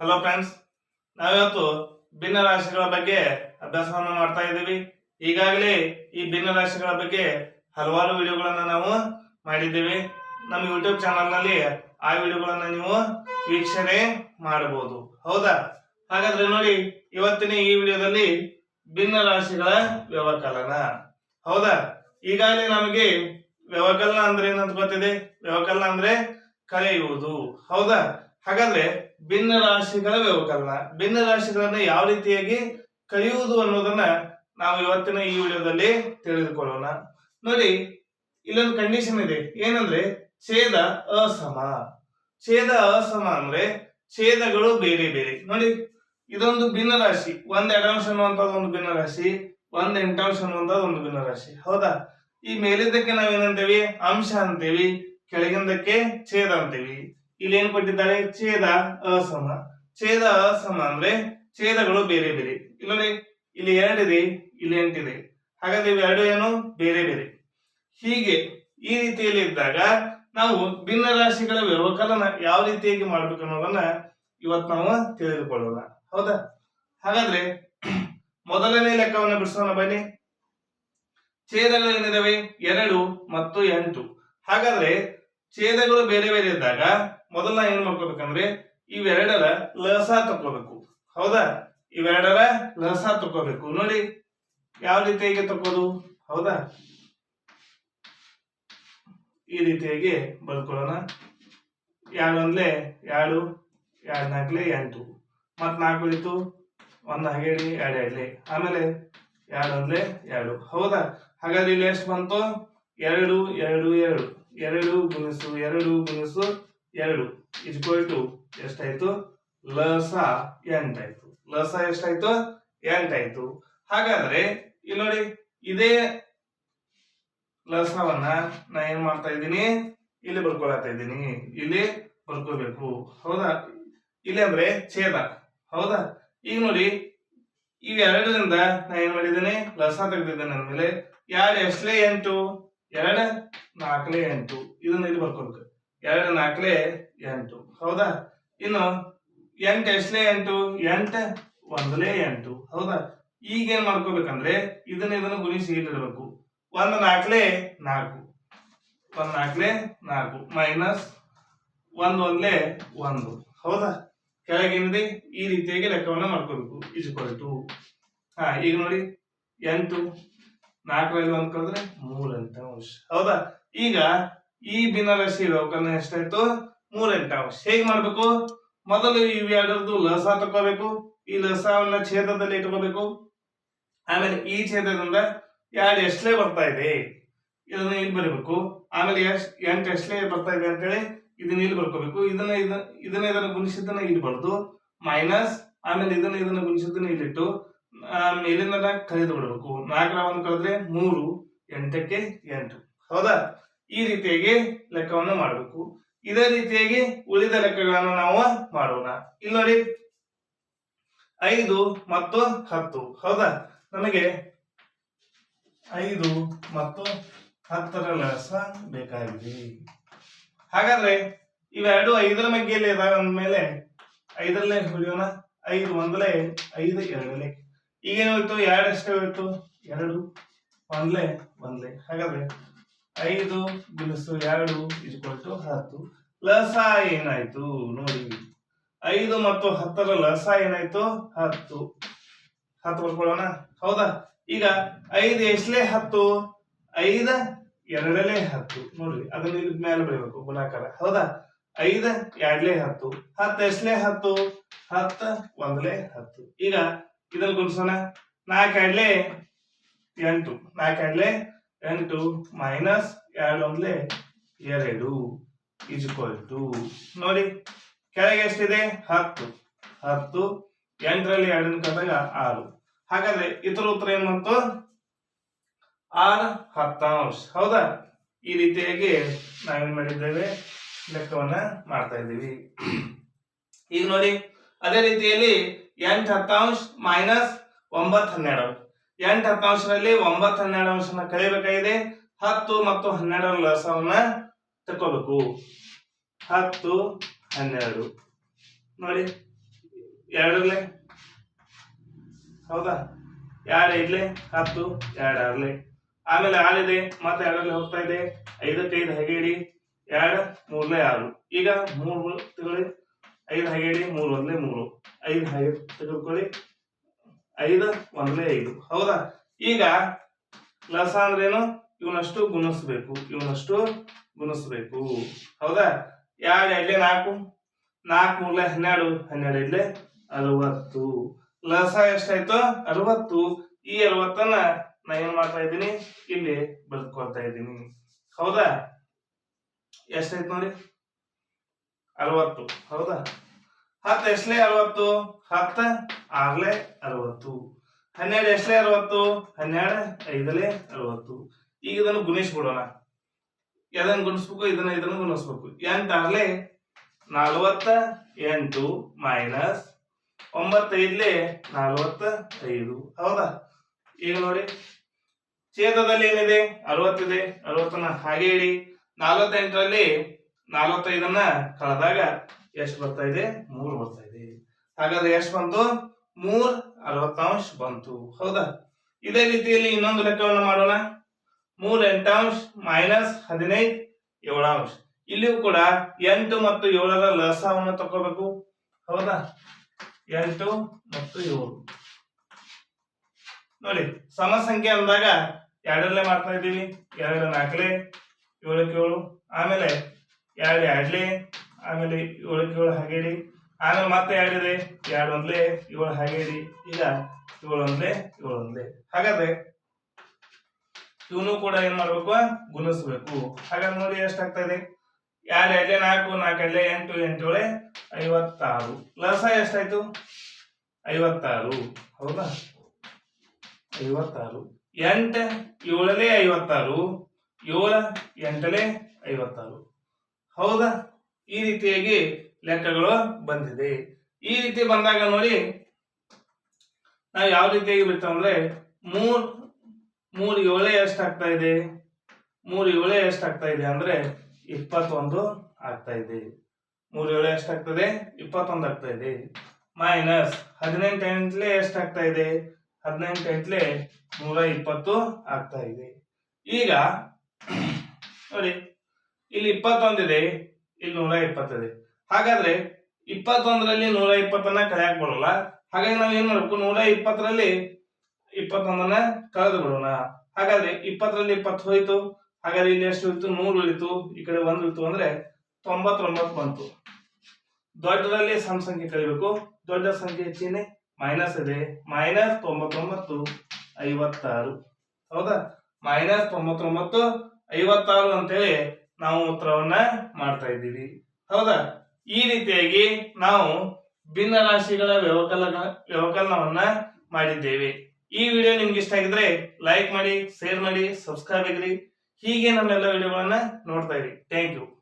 Hello friends ನಾವಿವತ್ತು ಭಿನ್ನ ರಾಶಿಗಳ ಬಗ್ಗೆ ಅಭ್ಯಾಸವನ್ನು ಮಾಡ್ತಾ ಇದ್ದೀವಿ. ಈಗಾಗಲೇ ಈ ಭಿನ್ನ ರಾಶಿಗಳ ಬಗ್ಗೆ ಹಲವಾರು ವಿಡಿಯೋಗಳನ್ನು ನಾವು ಮಾಡಿದ್ದೀವಿ. ನಮ್ಮ ಯೂಟ್ಯೂಬ್ ಚಾನಲ್ನಲ್ಲಿ ಆ ವಿಡಿಯೋಗಳನ್ನು ನೀವು ವೀಕ್ಷಣೆ ಮಾಡಬಹುದು ಹೌದಾ? ಹಾಗಾದ್ರೆ ನೋಡಿ, ಇವತ್ತಿನ ಈ ವಿಡಿಯೋದಲ್ಲಿ ಭಿನ್ನ ರಾಶಿಗಳ ವ್ಯವಕಲನ. ಹೌದಾ? ಈಗಾಗಲೇ ನಮಗೆ ವ್ಯವಕಲನ ಅಂದ್ರೆ ಏನಂತ ಗೊತ್ತಿದೆ? ವ್ಯವಕಲನ ಅಂದ್ರೆ ಕರೆಯುವುದು ಹೌದಾ? ಹಾಗಾದ್ರೆ ಭಿನ್ನ ರಾಶಿಗಳ ವ್ಯವಕಲನ. ಭಿನ್ನ ರಾಶಿಗಳನ್ನ ಯಾವ ರೀತಿಯಾಗಿ ಕಳೆಯುವುದು ಅನ್ನೋದನ್ನ ನಾವು ಇವತ್ತಿನ ಈ ವಿಡಿಯೋದಲ್ಲಿ ತಿಳಿದುಕೊಳ್ಳೋಣ. ನೋಡಿ, ಇಲ್ಲೊಂದು ಕಂಡೀಷನ್ ಇದೆ. ಏನಂದ್ರೆ, ಛೇದ ಅಸಮ. ಛೇದ ಅಸಮ ಅಂದ್ರೆ ಛೇದಗಳು ಬೇರೆ ಬೇರೆ. ನೋಡಿ, ಇದೊಂದು ಭಿನ್ನ ರಾಶಿ. ಒಂದ್ ಎಡಾಂಶ ಅನ್ನುವಂಥದ್ದು ಒಂದು ಭಿನ್ನ ರಾಶಿ, ಒಂದ್ ಎಂಟಾಂಶ ಅನ್ನುವಂಥದ್ದು ಒಂದು ಭಿನ್ನ ರಾಶಿ. ಹೌದಾ? ಈ ಮೇಲಿದ್ದಕ್ಕೆ ನಾವೇನಂತೇವಿ ಅಂಶ ಅಂತೇವಿ. ಕೆಳಗಿಂದಕ್ಕೆ ಛೇದ ಅಂತೀವಿ. ಇಲ್ಲಿ ಏನ್ ಕೊಟ್ಟಿದ್ದಾರೆ? ಛೇದ ಅಸಮ. ಛೇದ ಅಸಮ ಅಂದ್ರೆ ಛೇದಗಳು ಬೇರೆ ಬೇರೆ. ಇಲ್ಲಿ ಇಲ್ಲಿ ಎರಡಿದೆ ಇಲ್ಲಿ ಎಂಟಿದೆ ಹಾಗಾದ್ರೆ ಇವೆರಡು ಏನು? ಬೇರೆ ಬೇರೆ. ಹೀಗೆ ಈ ರೀತಿಯಲ್ಲಿ ಇದ್ದಾಗ ನಾವು ಭಿನ್ನ ರಾಶಿಗಳ ವ್ಯವಕಲನ ಯಾವ ರೀತಿಯಾಗಿ ಮಾಡ್ಬೇಕು ಅನ್ನೋದನ್ನ ಇವತ್ತು ನಾವು ತಿಳಿದುಕೊಳ್ಳೋಣ. ಹೌದಾ? ಹಾಗಾದ್ರೆ ಮೊದಲನೇ ಲೆಕ್ಕವನ್ನು ಬಿಡಿಸೋಣ ಬನ್ನಿ. ಛೇದಗಳು ಏನಿದಾವೆ? ಎರಡು ಮತ್ತು ಎಂಟು. ಹಾಗಾದ್ರೆ ಛೇದಗಳು ಬೇರೆ ಬೇರೆ ಇದ್ದಾಗ ಮೊದಲ ಏನ್ ಮಾಡ್ಕೋಬೇಕಂದ್ರೆ ಇವೆರಡರ ಲಸ ತಕೋಬೇಕು ಹೌದಾ? ಇವೆರಡರ ಲಸ ತಕೋಬೇಕು ನೋಡಿ, ಯಾವ ರೀತಿಯಾಗಿ ತಕೋದು ಹೌದಾ? ಈ ರೀತಿಯಾಗಿ ಬರ್ಕೊಳ್ಳೋಣ. ಎರಡು ಒಂದ್ಲೆ ಎರಡು ಎರಡು ನಾಲ್ಕಲೆ ಎಂಟು. ಮತ್ ನಾಲ್ಕು ಉಳಿತು ಒಂದ್ ಹಾಗೇಳಿ ಎರಡು ಎರಡ್ಲೆ ಆಮೇಲೆ ಎರಡು ಒಂದ್ಲೆ ಎರಡು. ಹೌದಾ? ಹಾಗಾದ್ರೆ ಇಲ್ಲಿ ಎಷ್ಟು ಬಂತು? ಎರಡು ಎರಡು ಎರಡು. ಎರಡು ಗುಣಿಸು ಎರಡು ಗುಣಿಸು ಎರಡು ಇಸ್ಕೊಲ್ ಟು ಎಷ್ಟಾಯ್ತು? ಲಸ ಎಂಟಾಯ್ತು. ಲಸ ಎಷ್ಟಾಯ್ತು? ಎಂಟಾಯ್ತು. ಹಾಗಾದ್ರೆ, ಇಲ್ಲಿ ನೋಡಿ, ಇದೇ ಲಸವನ್ನ ನಾ ಏನ್ ಮಾಡ್ತಾ ಇದ್ದೀನಿ? ಇಲ್ಲಿ ಬರ್ಕೊಳತಾ ಇದ್ದೀನಿ. ಇಲ್ಲಿ ಬರ್ಕೋಬೇಕು. ಹೌದಾ? ಇಲ್ಲಿ ಅಂದ್ರೆ ಛೇದ. ಹೌದಾ? ಈಗ ನೋಡಿ ಇವೆರಡರಿಂದ ನಾ ಏನ್ ಮಾಡಿದ್ದೀನಿ? ಲಸ ತೆಗೆದಿದ್ದೇನೆ ಅಂದ್ಮೇಲೆ ಎರಡು ಎಷ್ಟಲೇ ಎಂಟು? ಎರಡು? ನಾಲ್ಕಲೇ ಎಂಟು. ಇದನ್ನ ಇಲ್ಲಿ ಬರ್ಕೋಬೇಕು ಎರಡು ನಾಲ್ಕನೇ ಎಂಟು. ಹೌದಾ? ಇನ್ನು ಎಂಟು ಎಷ್ಟಲೇ ಎಂಟು? ಎಂಟು ಒಂದಲೇ ಎಂಟು. ಹೌದಾ? ಈಗ ಏನ್ ಮಾಡ್ಕೋಬೇಕಂದ್ರೆ ಇದನ್ನ ಇದನ್ನ ಗುಣಿಸಿ ಇಲ್ಲಿಡಬೇಕು ಒಂದು ನಾಲ್ಕಲೇ ನಾಲ್ಕು. ಒಂದ್ ನಾಲ್ಕಲೇ ನಾಲ್ಕು. ಮೈನಸ್ ಒಂದ್ ಒಂದ್ಲೆ ಒಂದು. ಹೌದಾ? ಕೆಳಗೇನಿದೆ? ಈ ರೀತಿಯಾಗಿ ಲೆಕ್ಕವನ್ನ ಮಾಡ್ಕೋಬೇಕು. ಇಸ್ಕೊಲ್ ಕೊರಟು ಹಾ, ಈಗ ನೋಡಿ. ಎಂಟು ನಾಲ್ಕರಲ್ಲಿ ಅಂತ ಕಳೆದ್ರೆ ಮೂರ್ ಅಂಶ. ಹೌದಾ? ಈಗ ಈ ಭಿನ್ನರಾಶಿ ವ್ಯವಕಲನ ಎಷ್ಟಾಯ್ತು? ಮೂರ್ ಅಂಶ. ಹೇಗೆ ಮಾಡ್ಬೇಕು? ಮೊದಲು ಇವೆರಡರದ್ದು ಲಸ ತಗೋಬೇಕು ಈ ಲಸವನ್ನ ಛೇದದಲ್ಲಿ ಇಟ್ಕೋಬೇಕು. ಆಮೇಲೆ ಈ ಛೇದದಿಂದ ಎರಡು ಎಷ್ಟಲೇ ಬರ್ತಾ ಇದೆ. ಇದನ್ನ ಇಲ್ಲಿ ಬರೀಬೇಕು. ಆಮೇಲೆ ಎಷ್ಟ್ ಎಂಟು ಎಷ್ಟಲೇ ಬರ್ತಾ ಇದೆ ಅಂತೇಳಿ ಇದನ್ನ ಇಲ್ಲಿ ಬರ್ಕೋಬೇಕು. ಇದನ್ನ ಇದನ್ನ ಇದನ್ನ ಇದನ್ನ ಗುಣಿಸಿದ್ದನ್ನ ಇಲ್ಲಿ ಬರ್ದು ಮೈನಸ್ ಆಮೇಲೆ ಇದನ್ನ ಇದನ್ನ ಗುಣಿಸಿದ್ದನ್ನ ಇಲ್ಲಿಟ್ಟು ಆ, ಮೇಲಿಂದ ಕಳೆದು ಬಿಡಬೇಕು. ನಾಲ್ಕರ ಒಂದು ಕಳೆದ್ರೆ ಮೂರು ಎಂಟಕ್ಕೆ ಎಂಟು. ಹೌದಾ? ಈ ರೀತಿಯಾಗಿ ಲೆಕ್ಕವನ್ನು ಮಾಡಬೇಕು. ಇದೇ ರೀತಿಯಾಗಿ ಉಳಿದ ಲೆಕ್ಕಗಳನ್ನು ನಾವು ಮಾಡೋಣ. ಇಲ್ಲಿ ನೋಡಿ ಐದು ಮತ್ತು ಹತ್ತು. ಹೌದಾ? ನಮಗೆ ಐದು ಮತ್ತು ಹತ್ತರ ಲಸ ಬೇಕಾಗಿದೆ. ಹಾಗಾದ್ರೆ ಇವೆರಡು ಐದರ ಮಗ್ಗೆಯಲ್ಲಿ ಇದಾವೆ ಅಂದ್ಮೇಲೆ ಐದರಲ್ಲೇ ಹೊಡೆಯೋಣ. ಐದು ಒಂದಲೇ ಐದು ಎರಡಲೇ ಈಗೇನು ಹೋಯ್ತು ಎರಡು ಎಷ್ಟೇ ಹೋಯ್ತು? ಎರಡು. ಒಂದ್ಲೆ? ಒಂದ್ಲೆ. ಹಾಗಾದ್ರೆ ಐದು ಗುಣಿಸು ಎರಡು ಇಸ್ಕೊಟ್ಟು ಹತ್ತು. ಲಸ ಏನಾಯ್ತು? ನೋಡಿ. ಐದು ಮತ್ತು ಹತ್ತರ ಲಸ ಏನಾಯ್ತು? ಹತ್ತು. ಹತ್ತು ಬರ್ಕೊಳ್ಳೋಣ ಹೌದಾ? ಈಗ ಐದು ಎಷ್ಟಲೇ ಹತ್ತು? ಐದ ಎರಡಲೇ ಹತ್ತು. ನೋಡ್ರಿ, ಅದನ್ನ ಇಲ್ಲಿ ಮೇಲೆ ಬರೀಬೇಕು, ಗುಣಾಕಾರ. ಹೌದಾ? ಐದ ಎರಡ್ಲೇ ಹತ್ತು. ಹತ್ತು ಎಷ್ಟಲೇ ಹತ್ತು? ಹತ್ತ, ಒಂದ್ಲೇ ಹತ್ತು. ಈಗ ಇದನ್ನ ಗುಣಿಸೋಣ ನಾಲ್ಕು ಎರಡ್ಲೆ ಎಂಟು. ನಾಲ್ಕು ಎರಡ್ಲೆ ಎಂಟು ಮೈನಸ್ ಎರಡು ಒಂದ್ಲೆ ಎರಡು ಇಸ್ಕೊಲ್ ಟು ನೋಡಿ, ಕೆಳಗೆ ಎಷ್ಟಿದೆ? ಹತ್ತು. ಹತ್ತು, ಎಂಟರಲ್ಲಿ ಎರಡನ್ನ ಕಳೆದಾಗ ಆರು. ಹಾಗಾದ್ರೆ ಇತರ ಉತ್ತರ ಏನ್ ಬಂತು? ಆರು ಹತ್ತಾಂಶ. ಹೌದಾ? ಈ ರೀತಿಯಾಗಿ ನಾವೇನ್ ಮಾಡಿದ್ದೇವೆ? ಲೆಕ್ಕವನ್ನ ಮಾಡ್ತಾ ಇದ್ದೀವಿ. ಈಗ ನೋಡಿ, ಅದೇ ರೀತಿಯಲ್ಲಿ ಎಂಟು ಹತ್ತಾಂಶ ಮೈನಸ್ ಒಂಬತ್ತು ಹನ್ನೆರಡು. ಎಂಟು ಹತ್ತಾಂಶದಲ್ಲಿ ಒಂಬತ್ತು ಹನ್ನೆರಡು ಅಂಶನ ಕಳಿಬೇಕಾಗಿದೆ ಹತ್ತು ಮತ್ತು ಹನ್ನೆರಡರ ಲಸವನ್ನ ತಕೋಬೇಕು ಹತ್ತು ಹನ್ನೆರಡು. ನೋಡಿ ಎರಡರ್ಲೆ ಹೌದಾ? ಎರಡು ಐದ್ಲೆ ಹತ್ತು, ಎರಡು ಆರ್ಲೆ ಆಮೇಲೆ ಆರಿದೆ ಮತ್ತೆ ಎರಡರಲ್ಲಿ ಹೋಗ್ತಾ ಇದೆ. ಐದಕ್ಕೆ ಐದು ಹಗೇಡಿ ಎರಡು, ಮೂರನೇ ಆರು. ಈಗ ಮೂರು ತಗೊಳ್ಳಿ ಐದು ಹಗೇಡಿ, ಮೂರು ಒಂದ್ಲೆ, ಮೂರು. ಐದು ಹಾಗೆ ತೆಗೆದುಕೊಳ್ಳಿ. ಐದು, ಒಂದ್ಲೆ ಐದು. ಹೌದಾ? ಈಗ ಲಸ ಅಂದ್ರೇನು? ಇವನಷ್ಟು ಗುಣಿಸ್ಬೇಕು. ಇವನಷ್ಟು ಗುಣಿಸ್ಬೇಕು. ಹೌದಾ? ಎರಡು ಎರಡ್ಲೆ ನಾಲ್ಕು. ನಾಲ್ಕು, ಮೂರ್ಲೆ ಹನ್ನೆರಡು. ಹನ್ನೆರಡು ಐದ್ಲೆ ಅರವತ್ತು. ಲಸ ಎಷ್ಟಾಯ್ತು? ಅರವತ್ತು. ಈ ಅರವತ್ತನ್ನ ನಾ ಏನ್ ಮಾಡ್ತಾ ಇದ್ದೀನಿ? ಇಲ್ಲಿ ಬರ್ಕೊಳ್ತಾ ಇದ್ದೀನಿ. ಹೌದಾ? ಎಷ್ಟಾಯ್ತು ನೋಡಿ? ಅರವತ್ತು. ಹೌದಾ? ಹತ್ತು ಎಷ್ಟಲೇ ಅರವತ್ತು? ಹತ್ತ, ಆರ್ಲೆ ಅರವತ್ತು. ಹನ್ನೆರಡು ಎಷ್ಟಲೇ ಅರವತ್ತು? ಹನ್ನೆರಡು, ಐದಲೇ ಅರವತ್ತು. ಈಗ ಇದನ್ನು ಗುಣಿಸ್ಬಿಡೋಣ. ಎದನ್ನ ಗುಣಿಸ್ಬೇಕು? ಇದನ್ನ ಇದನ್ನ ಗುಣಿಸ್ಬೇಕು. ಎಂಟು ಆರ್ಲೆ ನಲವತ್ತ, ಎಂಟು ಮೈನಸ್ ಒಂಬತ್ತೈದ್ಲೆ ನಲವತ್ತ ಐದು ಹೌದಾ? ಈಗ ನೋಡಿ. ಛೇದದಲ್ಲಿ ಏನಿದೆ? ಅರವತ್ತಿದೆ ಅರವತ್ತನ್ನ ಹಾಗೆ ಇಡಿ. ನಲವತ್ತೆಂಟರಲ್ಲಿ ನಲವತ್ತೈದನ್ನ ಕಳೆದಾಗ ಎಷ್ಟು ಬರ್ತಾ ಇದೆ? ಮೂರು ಬರ್ತಾ ಇದೆ. ಹಾಗಾದ್ರೆ ಎಷ್ಟು ಬಂತು? ಮೂರ್ ಅರವತ್ತಾಂಶ ಬಂತು. ಹೌದಾ? ಇದೇ ರೀತಿಯಲ್ಲಿ ಇನ್ನೊಂದು ಲೆಕ್ಕವನ್ನು ಮಾಡೋಣ. ಮೂರ್ ಎಂಟಾಂಶ ಮೈನಸ್ ಹದಿನೈದು ಏಳಾಂಶ. ಇಲ್ಲಿಯೂ ಕೂಡ ಎಂಟು ಮತ್ತು ಏಳರ ಲಸವನ್ನು ತಗೋಬೇಕು ಹೌದಾ? ಎಂಟು ಮತ್ತು ಏಳು. ನೋಡಿ ಸಮ ಸಂಖ್ಯೆ ಅಂದಾಗ ಎರಡರಲ್ಲೇ ಮಾಡ್ತಾ ಇದ್ದೀವಿ. ಎರಡು ನಾಲ್ಕಲೇ ಏಳಕ್ಕೆ ಏಳು. ಆಮೇಲೆ ಎರಡು ಎರಡ್ಲಿ ಆಮೇಲೆ ಏಳಕ್ಕೆ ಏಳು ಹಾಗೇಡಿ, ಆಮೇಲೆ ಮತ್ತೆ ಎರಡಿದೆ. ಎರಡು ಒಂದ್ಲೆ, ಏಳು ಹಾಗೇಡಿ, ಈಗ ಏಳು ಒಂದ್ಲೆ ಏಳು ಒಂದ್ಲೆ. ಹಾಗಾದ್ರೆ ಇವನು ಕೂಡ ಏನ್ ಮಾಡ್ಬೇಕು? ಗುಣಿಸ್ಬೇಕು. ಹಾಗಾದ್ರೆ ನೋಡಿ ಎಷ್ಟಾಗ್ತಾ ಇದೆ ಎರಡು ಎರಡ್ಲೆ ನಾಲ್ಕು ನಾಲ್ಕು ಎರಡ್ಲೆ ಎಂಟು ಎಂಟೇಳೆ ಐವತ್ತಾರು. ಲಸ ಎಷ್ಟಾಯ್ತು? ಐವತ್ತಾರು. ಹೌದಾ? ಐವತ್ತಾರು. ಎಂಟ ಏಳಲೇ ಐವತ್ತಾರು. ಏಳ ಎಂಟಲೆ ಐವತ್ತಾರು. ಹೌದಾ? ಈ ರೀತಿಯಾಗಿ ಲೆಕ್ಕಗಳು ಬಂದಿದೆ. ಈ ರೀತಿ ಬಂದಾಗ ನೋಡಿ, ನಾವು ಯಾವ ರೀತಿಯಾಗಿ ಬಿಡ್ತೇವೆ ಅಂದ್ರೆ, ಮೂರ್ ಮೂರ್ ಏಳೆ ಎಷ್ಟಾಗ್ತಾ ಇದೆ? ಮೂರ್ ಏಳೆ ಎಷ್ಟಾಗ್ತಾ ಇದೆ ಅಂದ್ರೆ, ಇಪ್ಪತ್ತೊಂದು ಆಗ್ತಾ ಇದೆ. ಮೂರ್ ಏಳೆ ಎಷ್ಟಾಗ್ತದೆ ಇಪ್ಪತ್ತೊಂದು ಆಗ್ತಾ ಇದೆ. ಮೈನಸ್ ಹದಿನೆಂಟು ಎಂಟ್ಲೆ ಎಷ್ಟಾಗ್ತಾ ಇದೆ? ಹದಿನೆಂಟು ಎಂಟ್ಲೆ ನೂರ ಇಪ್ಪತ್ತು ಆಗ್ತಾ ಇದೆ. ಈಗ, ನೋಡಿ ಇಲ್ಲಿ ಇಪ್ಪತ್ತೊಂದಿದೆ ಇಲ್ಲಿ ನೂರ ಇಪ್ಪತ್ತಿದೆ ಹಾಗಾದ್ರೆ ಇಪ್ಪತ್ತೊಂದರಲ್ಲಿ ನೂರ ಇಪ್ಪತ್ತನ್ನ ಕಳೆಯಕ್ ಬರೋಲ್ಲ ಹಾಗಾಗಿ ನಾವು ಏನ್ ಮಾಡ್ಬೇಕು? ನೂರ ಇಪ್ಪತ್ತರಲ್ಲಿ ಇಪ್ಪತ್ತೊಂದನ್ನ ಕಳೆದು ಬಿಡೋಣ ಹಾಗಾದ್ರೆ ಇಪ್ಪತ್ತರಲ್ಲಿ ಇಪ್ಪತ್ತು ಹೋಯ್ತು. ಹಾಗಾದ್ರೆ ಇಲ್ಲಿ ಎಷ್ಟು ಉಳಿತು ನೂರು ಉಳಿತು ಈ ಕಡೆ ಒಂದು ಉಳಿತು ಅಂದ್ರೆ ತೊಂಬತ್ತೊಂಬತ್ತು ಬಂತು. ದೊಡ್ಡದಲ್ಲಿ ಸಮ ಸಂಖ್ಯೆ ಕಳಿಬೇಕು. ದೊಡ್ಡ ಸಂಖ್ಯೆ ಚಿಹ್ನೆ ಮೈನಸ್ ಇದೆ. ಮೈನಸ್ ತೊಂಬತ್ತೊಂಬತ್ತು, ಐವತ್ತಾರು. ಹೌದಾ? ಮೈನಸ್ ತೊಂಬತ್ತೊಂಬತ್ತು, ಐವತ್ತಾರು ಅಂತೇಳಿ ನಾವು ಉತ್ತರವನ್ನ ಮಾಡ್ತಾ ಇದ್ದೀವಿ. ಹೌದಾ? ಈ ರೀತಿಯಾಗಿ ನಾವು ಭಿನ್ನ ರಾಶಿಗಳ ವ್ಯವಕಲ ವ್ಯವಕಲನವನ್ನ ಮಾಡಿದ್ದೇವೆ. ಈ ವಿಡಿಯೋ ನಿಮ್ಗೆ ಇಷ್ಟ ಆಗಿದ್ರೆ ಲೈಕ್ ಮಾಡಿ ಶೇರ್ ಮಾಡಿ ಸಬ್ಸ್ಕ್ರೈಬ್ ಆಗಿರಿ. ಹೀಗೆ ನಮ್ಮೆಲ್ಲ ವಿಡಿಯೋಗಳನ್ನ ನೋಡ್ತಾ ಇರಿ. Thank you